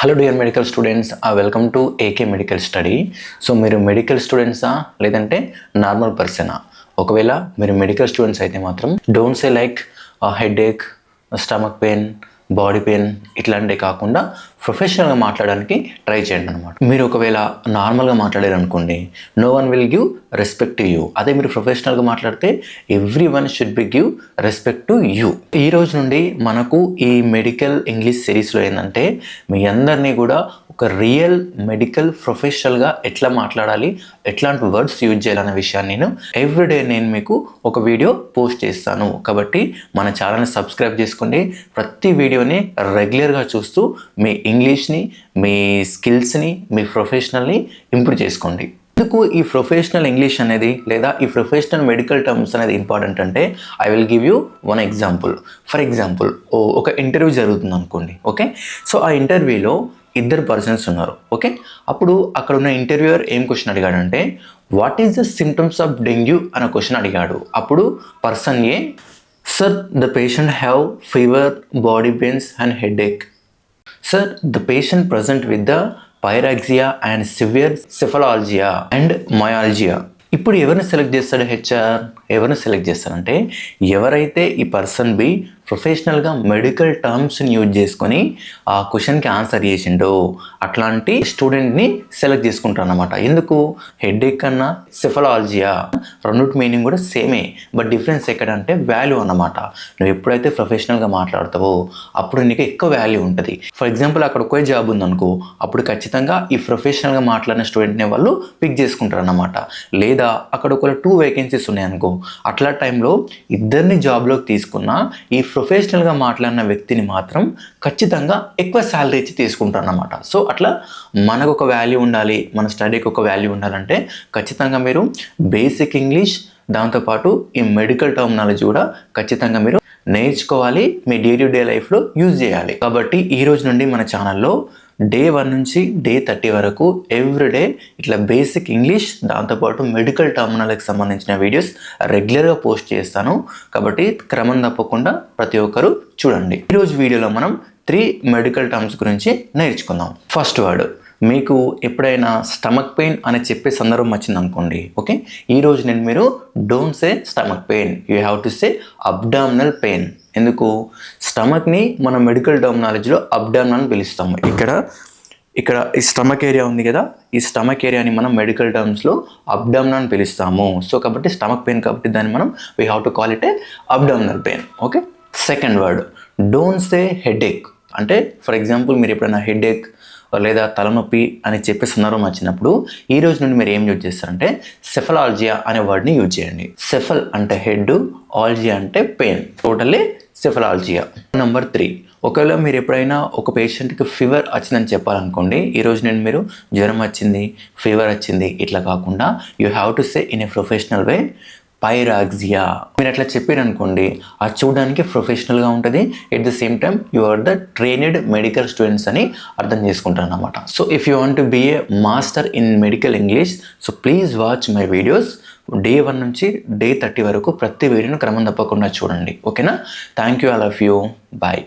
Hello dear medical students welcome to AK medical study so మీరు medical స్టూడెంట్సా లేదంటే normal పర్సనా ఒకవేళ మీరు మెడికల్ స్టూడెంట్స్ అయితే మాత్రం don't say like headache stomach pain body pain ఇట్లాంటివి కాకుండా ప్రొఫెషనల్గా మాట్లాడడానికి ట్రై చేయండి అనమాట మీరు ఒకవేళ నార్మల్గా మాట్లాడారు అనుకోండి no one will give respect to you అదే మీరు ప్రొఫెషనల్గా మాట్లాడితే everyone should be give respect to you ఈ రోజు నుండి మనకు ఈ మెడికల్ ఇంగ్లీష్ సిరీస్లో ఏంటంటే మీ అందరినీ కూడా ఒక రియల్ మెడికల్ ప్రొఫెషనల్గా ఎట్లా మాట్లాడాలి ఎట్లాంటి వర్డ్స్ యూజ్ చేయాలనే విషయాన్ని నేను ఎవ్రీడే నేను మీకు ఒక వీడియో పోస్ట్ చేస్తాను. కాబట్టి మన ఛానల్ని సబ్స్క్రైబ్ చేసుకోండి. ప్రతి వీడియోని రెగ్యులర్గా చూస్తూ మీ ఇంగ్లీష్ని మీ స్కిల్స్ని మీ ప్రొఫెషనల్ని ఇంప్రూవ్ చేసుకోండి. ఎందుకు ఈ ప్రొఫెషనల్ ఇంగ్లీష్ అనేది లేదా ఈ ప్రొఫెషనల్ మెడికల్ టర్మ్స్ అనేది ఇంపార్టెంట్ అంటే I will give you one example. For example ఒక ఇంటర్వ్యూ జరుగుతుంది అనుకోండి ఓకే? సో ఆ ఇంటర్వ్యూలో ఇద్దరు పర్సన్స్ ఉన్నారు ఓకే? అప్పుడు అక్కడ ఉన్న ఇంటర్వ్యూయర్ ఏం question అడిగాడంటే what is the symptoms of dengue అన్న క్వశ్చన్ అడిగాడు. అప్పుడు person A sir the patient have fever body pains and headache sir the patient present with the pyrexia and severe cephalalgia and myalgia ఇప్పుడు ఎవరిని select చేస్తాడు HR ఎవరిని select చేస్తారంటే ఎవరైతే ఈ పర్సన్ బి ప్రొఫెషనల్గా మెడికల్ టర్మ్స్ని యూజ్ చేసుకొని ఆ క్వశ్చన్కి ఆన్సర్ చేసిండో. అట్లాంటి స్టూడెంట్ని సెలెక్ట్ చేసుకుంటారు అనమాట ఎందుకు? హెడేక్ కన్నా సెఫలాలజియా? రెండింటి మీనింగ్ కూడా సేమే. బట్ డిఫరెన్స్ ఎక్కడంటే వాల్యూ అనమాట నువ్వు ఎప్పుడైతే ప్రొఫెషనల్గా మాట్లాడతావో అప్పుడు నీకు ఎక్కువ వాల్యూ ఉంటుంది. ఫర్ ఎగ్జాంపుల్ అక్కడ ఒకే జాబ్ ఉందనుకో అప్పుడు ఖచ్చితంగా ఈ ప్రొఫెషనల్గా మాట్లాడిన స్టూడెంట్ని వాళ్ళు పిక్ చేసుకుంటారు అనమాట లేదా అక్కడ ఒక టూ వేకెన్సీస్ ఉన్నాయనుకో అట్లా టైంలో ఇద్దరిని జాబ్లోకి తీసుకున్న ఈ ప్రొఫెషనల్గా మాట్లాడిన వ్యక్తిని మాత్రం ఖచ్చితంగా ఎక్కువ శాలరీ ఇచ్చి తీసుకుంటారు అన్నమాట సో అట్లా మనకు ఒక వాల్యూ ఉండాలి మన స్టడీకి ఒక వాల్యూ ఉండాలంటే ఖచ్చితంగా మీరు బేసిక్ ఇంగ్లీష్ దాంతోపాటు ఈ మెడికల్ టర్మినాలజీ కూడా ఖచ్చితంగా మీరు నేర్చుకోవాలి మీ డే టు డే లైఫ్లో యూజ్ చేయాలి. కాబట్టి ఈ రోజు నుండి మన ఛానల్లో డే వన్ నుంచి డే థర్టీ వరకు ఎవ్రీడే ఇట్లా బేసిక్ ఇంగ్లీష్ దాంతోపాటు మెడికల్ టర్మినాలకి సంబంధించిన వీడియోస్ రెగ్యులర్గా పోస్ట్ చేస్తాను. కాబట్టి క్రమం తప్పకుండా ప్రతి ఒక్కరూ చూడండి. ఈరోజు వీడియోలో మనం త్రీ మెడికల్ టర్మ్స్ గురించి నేర్చుకుందాం. ఫస్ట్ వర్డ్ మీకు ఎప్పుడైనా స్టమక్ పెయిన్ అని చెప్పే సందర్భం వచ్చింది అనుకోండి ఓకే ఈరోజు నేను మీరు don't say stomach pain you have to say abdominal pain ఎందుకు? స్టమక్ని మన మెడికల్ టర్మినాలజీలో అబ్డామినల్ అని పిలుస్తాము. ఇక్కడ ఇక్కడ ఈ స్టమక్ ఏరియా ఉంది కదా? ఈ స్టమక్ ఏరియాని మనం మెడికల్ టర్మ్స్లో అబ్డామినల్ అని పిలుస్తాము. సో కాబట్టి స్టమక్ పెయిన్ కాబట్టి దాన్ని మనం we have to call it a abdominal pain okay second word don't say head అంటే ఫర్ ఎగ్జాంపుల్ మీరు ఎప్పుడైనా హెడ్ లేదా తలనొప్పి అని చెప్పే సందర్భం వచ్చినప్పుడు ఈ రోజు నుండి మీరు ఏం యూజ్ చేస్తారంటే సెఫలాలజియా అనే వర్డ్ని యూజ్ చేయండి. సెఫల్ అంటే హెడ్ ఆల్జియా అంటే pain totally cephalalgia. Number three ఒకవేళ మీరు ఎప్పుడైనా ఒక పేషెంట్కి ఫీవర్ వచ్చిందని చెప్పాలనుకోండి ఈరోజు నేను మీరు జ్వరం వచ్చింది ఫీవర్ వచ్చింది ఇట్లా కాకుండా you have to say in a professional way pyrexia. మీరు అట్లా చెప్పారు అనుకోండి అది చూడడానికి ప్రొఫెషనల్గా ఉంటుంది. At the same time you are the trained medical students అని అర్థం చేసుకుంటారు అనమాట so if you want be a master in medical English so please watch my videos day one నుంచి డే థర్టీ వరకు ప్రతి వీడియోను క్రమం తప్పకుండా చూడండి. ఓకేనా thank you all of you bye